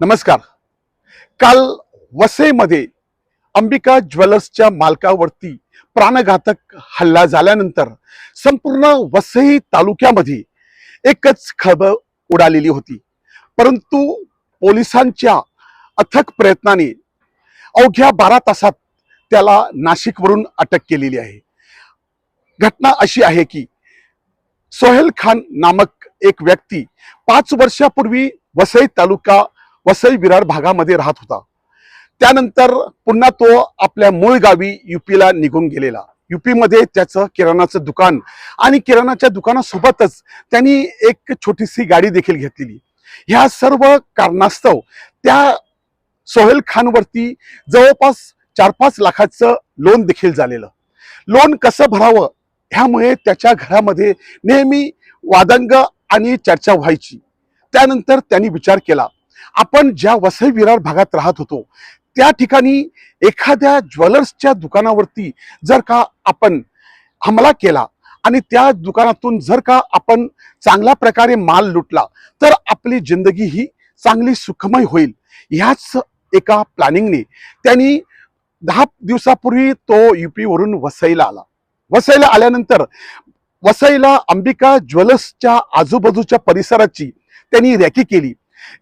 नमस्कार. काल वसईमध्ये अंबिका ज्वेलर्सच्या मालकावरती प्राणघातक हल्ला झाल्यानंतर संपूर्ण वसई तालुक्यामध्ये एकच खळबळ उडालेली होती. परंतु पोलिसांच्या अथक प्रयत्नाने अवघ्या बारा तासात त्याला नाशिकवरून अटक केलेली आहे. घटना अशी आहे की सोहेल खान नामक एक व्यक्ती पाच वर्षापूर्वी वसई तालुका वसई विरार भागामध्ये राहत होता. त्यानंतर पुन्हा तो आपल्या मूळ गावी युपीला निघून गेलेला. युपीमध्ये त्याचं किराणाचं दुकान आणि किराणाच्या दुकानासोबतच त्यांनी एक छोटीशी गाडी देखील घेतलेली. ह्या सर्व कारणास्तव त्या सोहेल खानवरती जवळपास चार पाच लाखाचं लोन देखील झालेलं. लोन कसं भरावं? ह्यामुळे त्याच्या घरामध्ये नेहमी वादंग आणि चर्चा व्हायची. त्यानंतर त्यांनी विचार केला. आपण ज्या वसई विरार भागात राहत होतो त्या ठिकाणी एखाद्या ज्वेलर्सच्या दुकानावरती जर का आपण हमला केला आणि त्या दुकानातून जर का आपण चांगल्या प्रकारे माल लुटला तर आपली जिंदगी ही चांगली सुखमय होईल. ह्याच एका प्लॅनिंगने त्यांनी दहा दिवसापूर्वी तो युपीवरून वसईला आला. वसईला आल्यानंतर वसईला अंबिका ज्वेलर्सच्या आजूबाजूच्या परिसराची त्यांनी रॅकी केली.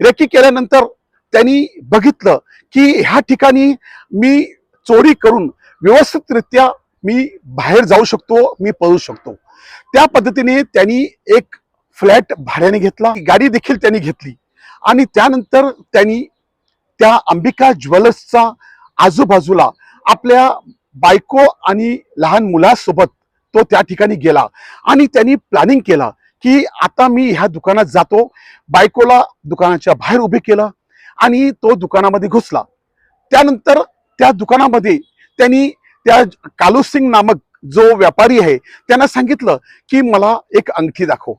रेकी केल्यानंतर त्यांनी बघितलं की ह्या ठिकाणी मी चोरी करून व्यवस्थितरित्या मी बाहेर जाऊ शकतो मी पळू शकतो. त्या पद्धतीने त्यांनी एक फ्लॅट भाड्याने घेतला. गाडी देखील त्यांनी घेतली. आणि त्यानंतर त्यांनी त्या अंबिका ज्वेलर्सचा आजूबाजूला आपल्या बायको आणि लहान मुलासोबत तो त्या ठिकाणी गेला. आणि त्यांनी प्लॅनिंग केला. की आता मी ह्या दुकानात जातो बायकोला दुकानाच्या बाहेर उभे केलं आणि तो दुकानामध्ये घुसला. त्यानंतर त्या दुकानामध्ये त्यांनी त्या कालू सिंग नामक जो व्यापारी आहे त्यांना सांगितलं की मला एक अंगठी दाखव.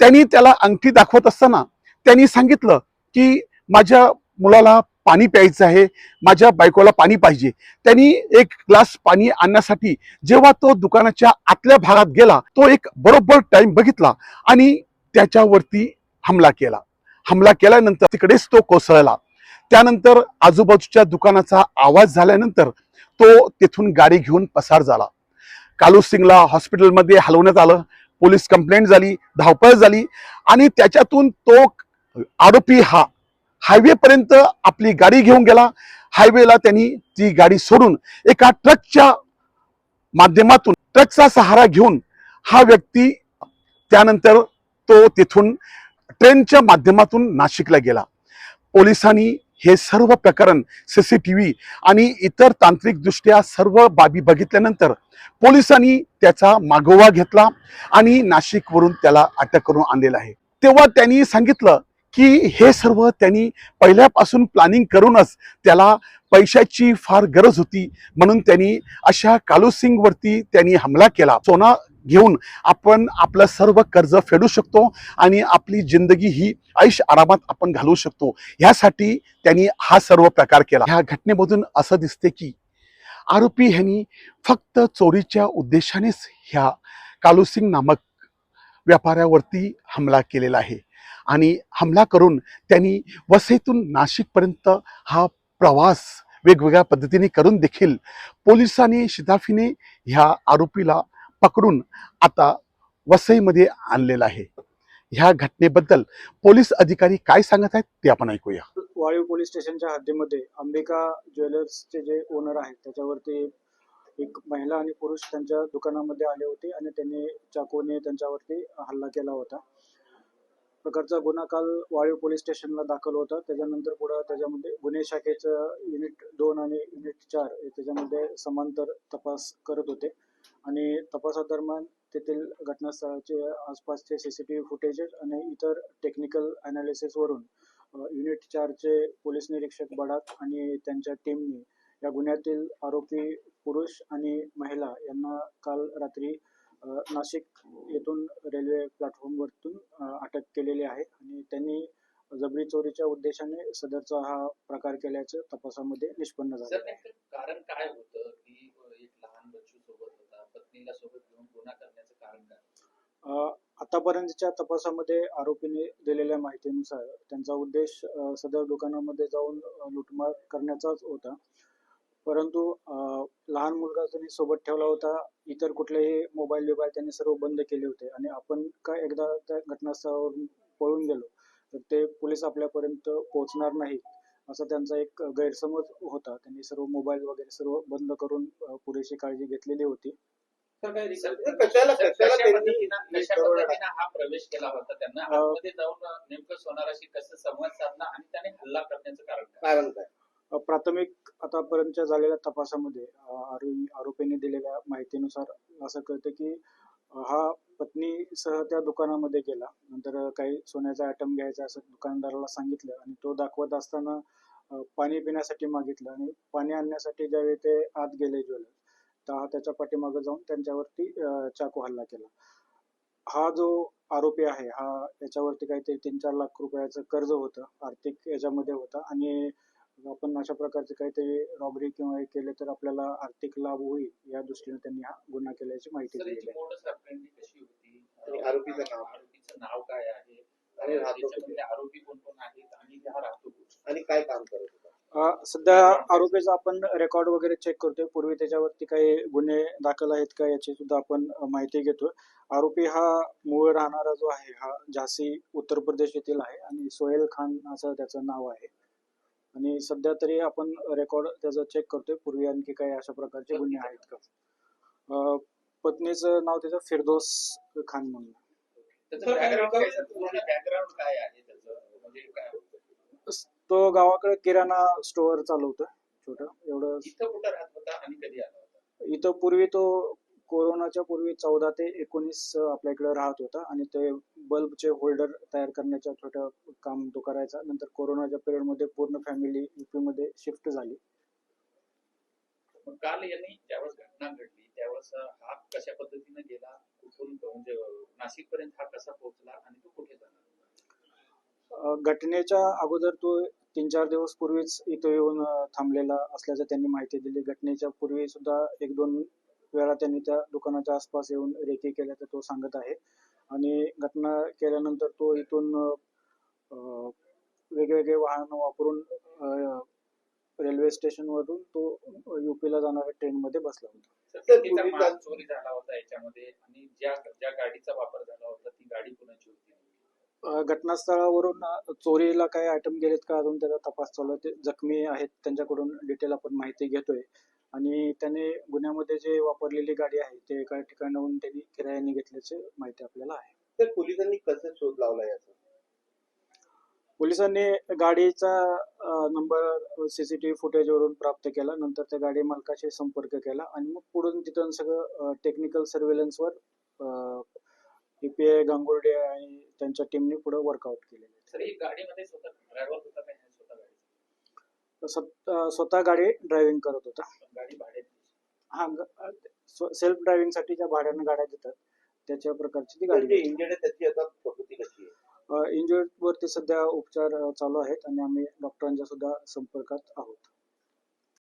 त्यांनी त्याला अंगठी दाखवत असताना त्यांनी सांगितलं की माझ्या मुलाला पाणी प्यायचं आहे माझ्या बायकोला पाणी पाहिजे. त्यांनी एक ग्लास पाणी आणण्यासाठी जेव्हा तो दुकानाच्या आतल्या भागात गेला तो एक बरोबर टाइम बघितला आणि त्याच्यावरती हमला केला. हमला केल्यानंतर तिकडेच तो कोसळला. त्यानंतर आजूबाजूच्या दुकानाचा आवाज झाल्यानंतर तो तिथून गाडी घेऊन पसार झाला. कालू सिंगला हॉस्पिटलमध्ये हलवण्यात आलं पोलीस कंप्लेंट झाली धावपळ झाली आणि त्याच्यातून तो आरोपी हा हायवे पर्यंत आपली गाडी घेऊन गेला. हायवेला त्यांनी ती गाडी सोडून एका ट्रकच्या माध्यमातून ट्रकचा सहारा घेऊन हा व्यक्ती त्यानंतर तो तिथून ट्रेनच्या माध्यमातून नाशिकला गेला. पोलिसांनी हे सर्व प्रकरण सी सी टी व्ही आणि इतर तांत्रिकदृष्ट्या सर्व बाबी बघितल्यानंतर पोलिसांनी त्याचा मागोवा घेतला आणि नाशिकवरून त्याला अटक करून आणलेला आहे. तेव्हा त्यांनी सांगितलं की हे सर्व त्यांनी पहिल्यापासून प्लॅनिंग करूनच त्याला पैशाची फार गरज होती. म्हणून त्यांनी अशा कालूसिंगवरती त्यांनी हमला केला. सोना घेऊन आपण आपलं सर्व कर्ज फेडू शकतो आणि आपली जिंदगी ही ऐश आरामात आपण घालवू शकतो. ह्यासाठी त्यांनी हा सर्व प्रकार केला. ह्या घटनेमधून असं दिसते की आरोपी ह्यांनी फक्त चोरीच्या उद्देशानेच ह्या कालूसिंग नामक व्यापाऱ्यावरती हमला केलेला आहे. आणि हमला करून त्यांनी वसईतून नाशिकपर्यंत हा प्रवास वेगवेगळ्या पद्धतीने करून देखील पोलिसांनी शिताफीने ह्या आरोपीला पकडून आता वसईमध्ये आणलेला आहे. ह्या घटनेबद्दल पोलीस अधिकारी काय सांगत आहेत ते आपण ऐकूया. वाळीव पोलीस स्टेशनच्या हद्दीमध्ये अंबिका ज्वेलर्सचे जे ओनर आहेत त्याच्यावरती एक महिला आणि पुरुष त्यांच्या दुकानामध्ये आले होते आणि त्यांनी चाकूने त्यांच्यावरती हल्ला केला होता. प्रकारचा गुन्हा काल वाळीव पोलीस स्टेशनला दाखल होता. त्याच्यानंतर पुढं त्याच्यामध्ये गुन्हे शाखेचं युनिट दोन आणि युनिट चार त्याच्यामध्ये समांतर तपास करत होते. आणि तपासादरम्यान तेथील घटनास्थळाचे आसपासचे C C T V footages आणि इतर टेक्निकल अनालिसिसवरून युनिट चारचे पोलीस निरीक्षक बडाक आणि त्यांच्या टीमने या गुन्ह्यातील आरोपी पुरुष आणि महिला यांना काल रात्री नाशिक येथून रेल्वे प्लॅटफॉर्मवरतून अटक केलेली आहे आणि त्यांनी जबरी चोरीच्या उद्देशाने सदरचा हा प्रकार केल्याचं तपासामध्ये निष्पन्न झालं. कारण काय होतं? की एक लहान बच्चू सोबत होता पत्नीला सोबत घेऊन गुन्हा करण्याचं कारण काय? आतापर्यंतच्या तपासामध्ये आरोपीने दिलेल्या माहितीनुसार त्यांचा उद्देश सदर दुकानामध्ये जाऊन लुटमार करण्याचाच होता. परंतु लहान मुलगा त्यांनी सोबत ठेवला होता. इतर कुठलेही मोबाईल बिबाईल त्यांनी सर्व बंद केले होते. आणि आपण का एकदा त्या घटनास्थळावरून पळून गेलो तर ते पोलीस आपल्यापर्यंत पोहोचणार नाहीत असा त्यांचा एक गैरसमज होता. त्यांनी सर्व मोबाईल वगैरे सर्व बंद करून पुरेशी काळजी घेतलेली होती. हा प्रवेश केला होता त्यांना? आतमध्ये जाऊन नेमकं सोनाराशी कसं संवाद साधला आणि त्याने हल्ला करण्याचं कारण काय? कारण काय? प्राथमिक आतापर्यंतच्या झालेल्या तपासामध्ये आरोपीने दिलेल्या माहितीनुसार असं कळतं की हा पत्नीसह त्या दुकानामध्ये गेला. नंतर काही सोन्याचा आयटम घ्यायचा असं दुकानदाराला सांगितलं आणि तो दाखवत असताना पाणी पिण्यासाठी मागितलं आणि पाणी आणण्यासाठी ज्यावेळी ते आत गेले ज्वेलर तर हा त्याच्या पाठीमागे जाऊन त्यांच्यावरती चाकू हल्ला केला. हा जो आरोपी आहे हा याच्यावरती काहीतरी तीन चार लाख रुपयाचं कर्ज होतं आर्थिक याच्यामध्ये होतं आणि आपण अशा प्रकारचे काहीतरी रॉबरी किंवा हे केले तर आपल्याला आर्थिक लाभ होईल या दृष्टीने त्यांनी हा गुन्हा केल्याची माहिती याची आहे. आरोपीचं नाव? आरोपीचं नाव काय आहे? आणि आरोपी कोण कोण आहेत आणि हा राहतो? आणि काय काम करत होता? अ, सध्या आरोपीचा आपण रेकॉर्ड वगैरे चेक करतोय. पूर्वी त्याच्यावरती काही गुन्हे दाखल आहेत का याची सुद्धा आपण माहिती घेतोय. आरोपी हा मूळ राहणारा जो आहे हा झाशी उत्तर प्रदेश येथील आहे आणि सोहेल खान असं त्याचं नाव आहे. आणि सध्या तरी आपण रेकॉर्ड त्याचं चेक करतोय. पूर्वी आणखी काही अशा प्रकारचे गुन्हे आहेत का? पत्नीचं नाव त्याचं फिरदोस खान म्हणून. म्हणजे? तो गावाकडे किराणा स्टोअर चालवतोय छोटं. एवढं इथं पूर्वी तो कोरोनाच्या पूर्वी चौदा ते एकोणीस आपल्या इकडे राहत होता आणि ते बल्बचे होल्डर तयार करण्याच्या छोटं काम तो करायचा नंतर कोरोनाच्या पिरियडमध्ये पूर्ण फॅमिली युपी मध्ये शिफ्ट झाली. काल यांनी ज्यावेळेस घटना घडली त्यावेळेस हा कशा पद्धतीने गेला? कुठून म्हणजे नाशिक पर्यंत हा कसा पोहोचला आणि तो कुठे जाणार? घटनेच्या अगोदर तो तीन चार दिवस पूर्वीच इथं येऊन थांबलेला असल्याचं त्यांनी माहिती दिली. घटनेच्या पूर्वी सुद्धा एक दोन वेळा त्यांनी त्या दुकानाच्या आसपास येऊन रेकी केल्याचं तो सांगत आहे. आणि घटना केल्यानंतर तो इथून अं, वेगवेगळे वाहन वापरून अं, रेल्वे स्टेशनवरून तो युपीला जाणाऱ्या ट्रेनमध्ये बसला होता. चोरी झाला होता याच्यामध्ये आणि ज्या ज्या गाडीचा वापर झाला होता ती गाडी कुणाची होती? घटनास्थळावरून चोरीला काही आयटम गेलेत का? अजून त्याचा तपास चालू आहे. ते जखमी आहेत. त्यांच्याकडून डिटेल आपण माहिती घेतोय. आणि त्याने गुन्ह्यामध्ये जे वापरलेली गाडी आहे ते एका ठिकाणाहून त्यांनी किरायाने घेतल्याची माहिती आपल्याला आहे. तर पोलिसांनी कसं शोध लावला याचा? पोलिसांनी गाडीचा नंबर सीसीटीव्ही फुटेजवरून प्राप्त केला. नंतर त्या गाडी मालकाशी संपर्क केला. आणि मग पुढून तिथून सगळं टेक्निकल सर्वेलन्सवर ईपीआय गांगुर्डे आणि त्यांच्या टीमने पुढे वर्कआउट केलेलं ही गाडीमध्ये स्वतः ड्रायव्हर होता स्वतः गाडी स्वत- गाडी ड्रायव्हिंग करत होता. गाडी भाड्यात हा सेल्फ ड्रायव्हिंगसाठी ज्या भाड्यानं गाड्या देतात त्याच्या प्रकारची ती तर जे गाडी इंजर्ड आहे त्याची आता प्रकृती कशी आहे? वरती सध्या उपचार अ, चालू आहेत आणि आम्ही डॉक्टरांच्या सुद्धा संपर्कात आहोत.